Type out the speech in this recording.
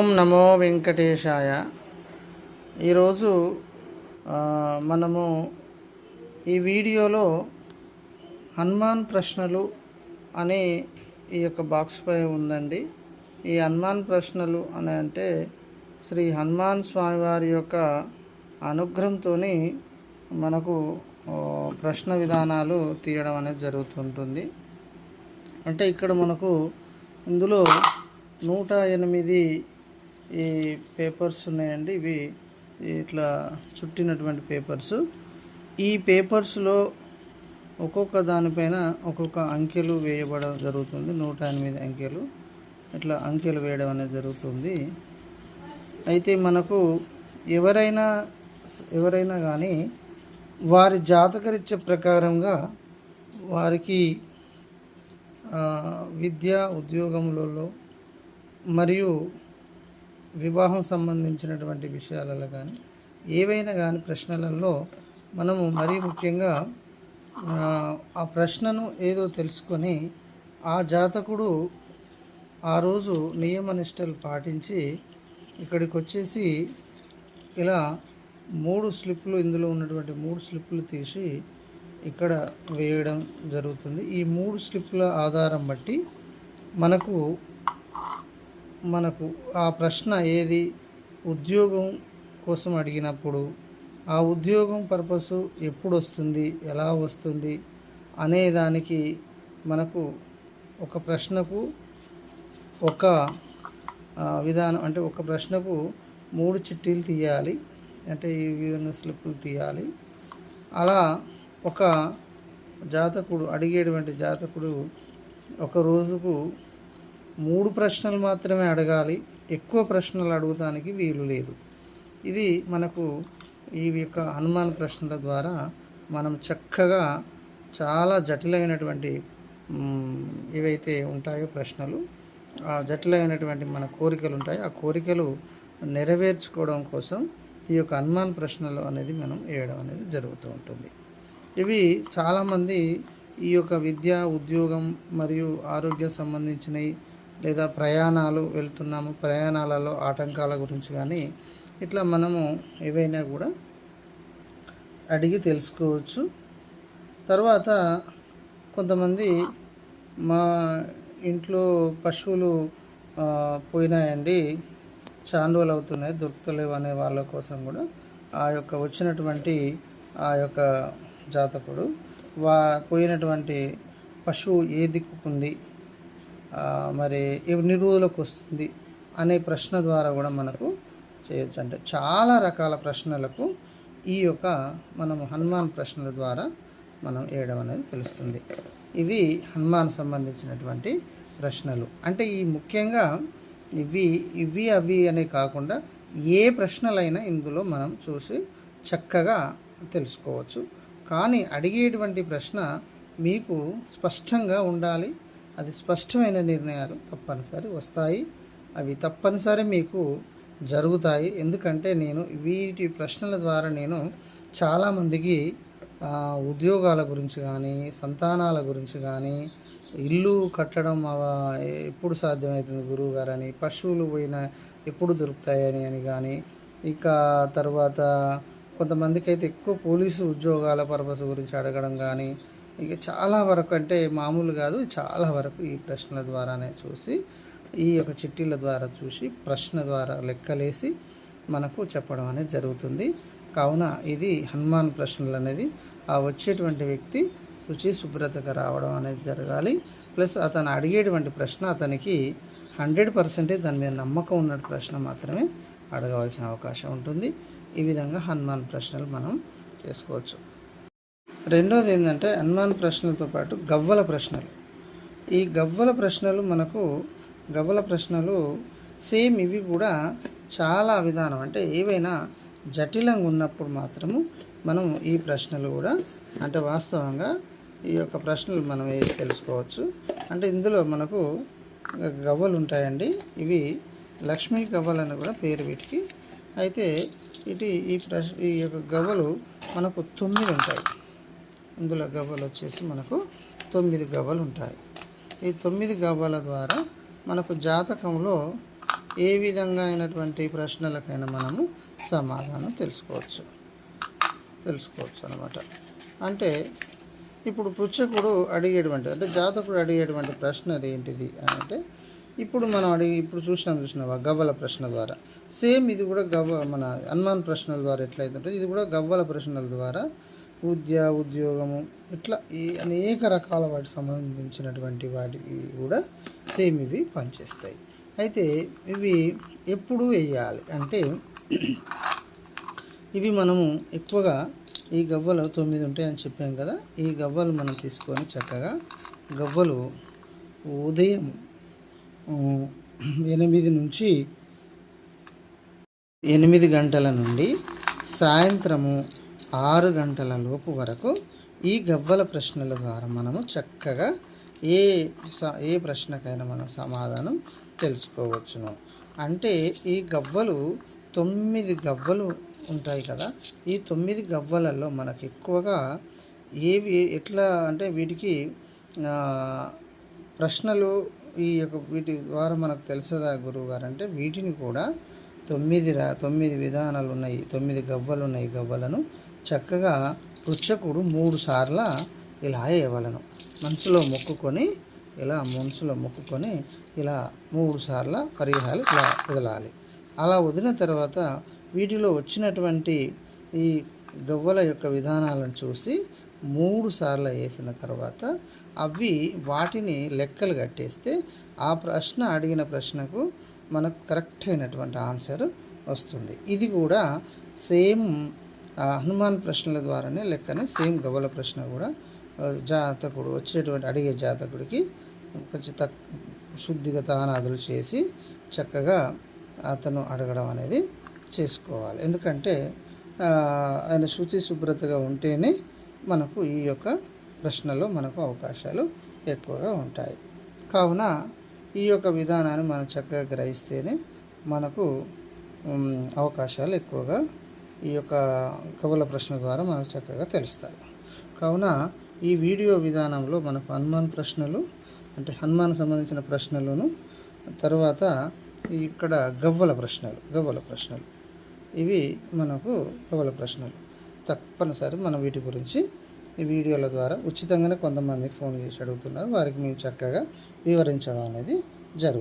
ఓం నమో వెంకటేశాయ. ఈరోజు మనము ఈ వీడియోలో హనుమాన్ ప్రశ్నలు అనే ఈ యొక్క బాక్స్ పై ఉందండి. ఈ హనుమాన్ ప్రశ్నలు అని అంటే శ్రీ హనుమాన్ స్వామివారి యొక్క అనుగ్రహంతో మనకు ప్రశ్న విధానాలు తీయడం అనేది జరుగుతుంటుంది. అంటే ఇక్కడ మనకు ఇందులో నూట ఎనిమిది ఈ పేపర్స్ ఉన్నాయండి. ఇవి ఇట్లా చుట్టినటువంటి పేపర్స్. ఈ పేపర్స్లో ఒక్కొక్క దానిపైన ఒక్కొక్క అంకెలు వేయబడడం జరుగుతుంది. నూట ఎనిమిది అంకెలు. ఇట్లా అంకెలు వేయడం అనేది జరుగుతుంది. అయితే మనకు ఎవరైనా ఎవరైనా కానీ వారి జాతకరీత్య ప్రకారంగా వారికి విద్య ఉద్యోగములలో మరియు వివాహం సంబంధించినటువంటి విషయాలలో కానీ ఏవైనా కానీ ప్రశ్నలలో మనము మరీ ముఖ్యంగా ఆ, ప్రశ్నను ఏదో తెలుసుకొని ఆ జాతకుడు ఆ రోజు నియమనిష్టలు పాటించి ఇక్కడికి వచ్చేసి ఇలా మూడు స్లిప్లు ఇందులో ఉన్నటువంటి మూడు స్లిప్లు తీసి ఇక్కడ వేయడం జరుగుతుంది. ఈ మూడు స్లిప్ల ఆధారం బట్టి మనకు మనకు ఆ ప్రశ్న ఏది? ఉద్యోగం కోసం అడిగినప్పుడు ఆ ఉద్యోగం పర్పస్ ఎప్పుడు వస్తుంది ఎలా వస్తుంది? అనే దానికి మనకు ఒక ప్రశ్నకు ఒక విధానం అంటే ఒక ప్రశ్నకు మూడు చిట్టీలు తీయాలి. అంటే ఈ విధంగా స్లిప్పులు తీయాలి. అలా ఒక జాతకుడు అడిగేటువంటి జాతకుడు ఒక రోజుకు మూడు ప్రశ్నలు మాత్రమే అడగాలి. ఎక్కువ ప్రశ్నలు అడుగుతానికి వీలు లేదు. ఇది మనకు ఈ యొక్క అనుమాన ప్రశ్నల ద్వారా మనం చక్కగా చాలా జటిలమైనటువంటి ఏవైతే ఉంటాయో ప్రశ్నలు ఆ జటిలమైనటువంటి మన కోరికలు ఉంటాయి. ఆ కోరికలు నెరవేర్చుకోవడం కోసం ఈ యొక్క అనుమాన ప్రశ్నలు అనేది మనం వేయడం అనేది జరుగుతూ ఉంటుంది. ఇవి చాలామంది ఈ యొక్క విద్య ఉద్యోగం మరియు ఆరోగ్యం సంబంధించినవి లేదా ప్రయాణాలు వెళ్తున్నాము ప్రయాణాలలో ఆటంకాల గురించి కానీ ఇట్లా మనము ఏవైనా కూడా అడిగి తెలుసుకోవచ్చు. తర్వాత కొంతమంది మా ఇంట్లో పశువులు పోయినాయండి చాలా రోజులు అవుతున్నాయి దొరుకుతలేవు అనే వాళ్ళ కోసం కూడా. ఆ యొక్క వచ్చినటువంటి ఆ యొక్క జాతకుడు వా పోయినటువంటి పశువు ఏ దిక్కుకుంది మరి ఎన్ని రోజులకు వస్తుంది అనే ప్రశ్న ద్వారా కూడా మనకు చేయొచ్చు. అంటే చాలా రకాల ప్రశ్నలకు ఈ యొక్క మనం హనుమాన్ ప్రశ్నల ద్వారా మనం వేయడం అనేది తెలుస్తుంది. ఇవి హనుమాన్ సంబంధించినటువంటి ప్రశ్నలు. అంటే ఈ ముఖ్యంగా ఇవి ఇవి అవి అనే కాకుండా ఏ ప్రశ్నలైనా ఇందులో మనం చూసి చక్కగా తెలుసుకోవచ్చు. కానీ అడిగేటువంటి ప్రశ్న మీకు స్పష్టంగా ఉండాలి. అది స్పష్టమైన నిర్ణయాలు తప్పనిసరి వస్తాయి. అవి తప్పనిసరి మీకు జరుగుతాయి. ఎందుకంటే నేను వీటి ప్రశ్నల ద్వారా నేను చాలామందికి ఉద్యోగాల గురించి కానీ సంతానాల గురించి కానీ ఇల్లు కట్టడం ఎప్పుడు సాధ్యమవుతుంది గురువు గారు అని పశువులు పోయిన ఎప్పుడు దొరుకుతాయని అని కానీ ఇక తర్వాత కొంతమందికి అయితే ఎక్కువ పోలీసు ఉద్యోగాల పర్పస్ గురించి అడగడం కానీ ఇక చాలా వరకు అంటే మామూలు కాదు చాలా వరకు ఈ ప్రశ్నల ద్వారానే చూసి ఈ యొక్క చిట్టీల ద్వారా చూసి ప్రశ్న ద్వారా లెక్కలేసి మనకు చెప్పడం అనేది జరుగుతుంది. కావున ఇది హనుమాన్ ప్రశ్నలు అనేది ఆ వచ్చేటువంటి వ్యక్తి శుచి శుభ్రతగా రావడం అనేది జరగాలి. ప్లస్ అతను అడిగేటువంటి ప్రశ్న అతనికి హండ్రెడ్ పర్సెంటేజ్ దాని మీద నమ్మకం ఉన్న ప్రశ్న మాత్రమే అడగవలసిన అవకాశం ఉంటుంది. ఈ విధంగా హనుమాన్ ప్రశ్నలు మనం చేసుకోవచ్చు. రెండోది ఏంటంటే హనుమాన్ ప్రశ్నలతో పాటు గవ్వల ప్రశ్నలు. ఈ గవ్వల ప్రశ్నలు మనకు గవ్వల ప్రశ్నలు సేమ్ ఇవి కూడా చాలా విధానం. అంటే ఏవైనా జటిలంగా ఉన్నప్పుడు మాత్రము మనం ఈ ప్రశ్నలు కూడా అంటే వాస్తవంగా ఈ యొక్క ప్రశ్నలు మనం తెలుసుకోవచ్చు. అంటే ఇందులో మనకు గవ్వలు ఉంటాయండి. ఇవి లక్ష్మీ గవ్వలు అని కూడా పేరు వీటికి. అయితే ఇటు ఈ ప్రశ్న ఈ యొక్క గవ్వలు మనకు తొమ్మిది ఉంటాయి. ఇందులో గవ్వలు వచ్చేసి మనకు తొమ్మిది గవ్వలు ఉంటాయి. ఈ తొమ్మిది గవ్వల ద్వారా మనకు జాతకంలో ఏ విధంగా అయినటువంటి ప్రశ్నలకైనా మనము సమాధానం తెలుసుకోవచ్చు. తెలుసుకోవచ్చు అనమాట అంటే ఇప్పుడు పృచ్ఛకుడు అడిగేటువంటిది అంటే జాతకుడు అడిగేటువంటి ప్రశ్న ఏంటిది అని అంటే ఇప్పుడు మనం అడిగి ఇప్పుడు చూసినాం చూసినావా గవ్వల ప్రశ్న ద్వారా. సేమ్ ఇది కూడా గవ్వ మన హనుమాన్ ప్రశ్నల ద్వారా ఎట్లయితే ఉంటుంది ఇది కూడా గవ్వల ప్రశ్నల ద్వారా విద్య ఉద్యోగము ఇట్లా ఈ అనేక రకాల వాటికి సంబంధించినటువంటి వాటికి కూడా సేమ్ ఇవి పనిచేస్తాయి. అయితే ఇవి ఎప్పుడు వేయాలి అంటే ఇవి మనము ఎక్కువగా ఈ గవ్వలు తొమ్మిది ఉంటాయని చెప్పాం కదా ఈ గవ్వలు మనం తీసుకొని చక్కగా గవ్వలు ఉదయం ఎనిమిది నుంచి ఎనిమిది గంటల నుండి సాయంత్రము ఆరు గంటల లోపు వరకు ఈ గవ్వల ప్రశ్నల ద్వారా మనము చక్కగా ఏ స- ఏ ప్రశ్నకైనా మనం సమాధానం తెలుసుకోవచ్చును. అంటే ఈ గవ్వలు తొమ్మిది గవ్వలు ఉంటాయి కదా ఈ తొమ్మిది గవ్వలలో మనకు ఎక్కువగా ఏవి ఎట్లా అంటే వీటికి ప్రశ్నలు ఈ యొక్క వీటి ద్వారా మనకు తెలుసదా గురువు గారు? అంటే వీటిని కూడా తొమ్మిది రా తొమ్మిది విధానాలు ఉన్నాయి తొమ్మిది గవ్వలు ఉన్నాయి ఈ గవ్వలను. చక్కగా పృచ్చకుడు మూడు సార్ల ఇలా వేయవలను మనసులో మొక్కుకొని ఇలా మనసులో మొక్కుకొని ఇలా మూడు సార్ల పరిహారాలు ఇలా వదలాలి. అలా వదిలిన తర్వాత వీటిలో వచ్చినటువంటి ఈ గవ్వల యొక్క విధానాలను చూసి మూడు సార్లు వేసిన తర్వాత అవి వాటిని లెక్కలు కట్టేస్తే ఆ ప్రశ్న అడిగిన ప్రశ్నకు మనకు కరెక్ట్ అయినటువంటి ఆన్సర్ వస్తుంది. ఇది కూడా సేమ్ హనుమాన్ ప్రశ్నల ద్వారానే లెక్కనే సేమ్ గవ్వల ప్రశ్న కూడా జాతకుడు వచ్చేటువంటి అడిగే జాతకుడికి కొంచెం తక్ శుద్ధిగా తానాదులు చేసి చక్కగా అతను అడగడం అనేది చేసుకోవాలి. ఎందుకంటే ఆయన శుచి శుభ్రతగా ఉంటేనే మనకు ఈ యొక్క ప్రశ్నలో మనకు అవకాశాలు ఎక్కువగా ఉంటాయి. కావున ఈ యొక్క విధానాన్ని మనం చక్కగా గ్రహిస్తేనే మనకు అవకాశాలు ఎక్కువగా ఈ యొక్క కవుల ప్రశ్న ద్వారా మనకు చక్కగా తెలుస్తాయి. కావున ఈ వీడియో విధానంలో మనకు హనుమాన్ ప్రశ్నలు అంటే హనుమాన్ సంబంధించిన ప్రశ్నలను తర్వాత ఇక్కడ గవ్వల ప్రశ్నలు గవ్వల ప్రశ్నలు. ఇవి మనకు గవ్వల ప్రశ్నలు. తప్పనిసరి మనం వీటి గురించి ఈ వీడియోల ద్వారా ఉచితంగానే కొంతమందికి ఫోన్ చేసి అడుగుతున్నారు. వారికి మేము చక్కగా వివరించడం అనేది జరుగుతుంది.